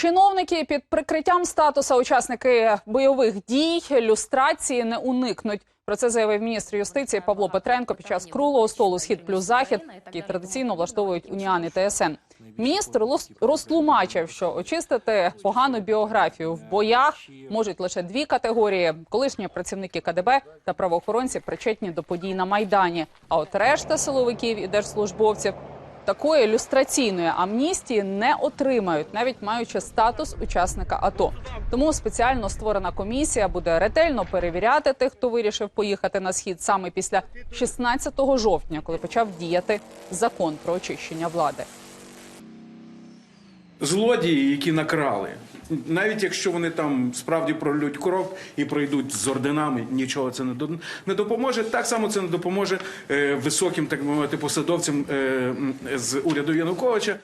Чиновники під прикриттям статуса учасники бойових дій люстрації не уникнуть. Про це заявив міністр юстиції Павло Петренко під час круглого столу Схід плюс захід, який традиційно влаштовують уніани ТСН. Міністр розтлумачив, що очистити погану біографію в боях можуть лише дві категорії: колишні працівники КДБ та правоохоронці, причетні до подій на майдані. А от решта силовиків і держслужбовців такої люстраційної амністії не отримають, навіть маючи статус учасника АТО. Тому спеціально створена комісія буде ретельно перевіряти тих, хто вирішив поїхати на схід саме після 16 жовтня, коли почав діяти закон про очищення влади. злодії, які накрали. Навіть якщо вони там справді пролють кров і пройдуть з орденами, нічого це не до- не допоможе. Так само це не допоможе е, високим, так мовити, посадовцям е, з уряду Януковича.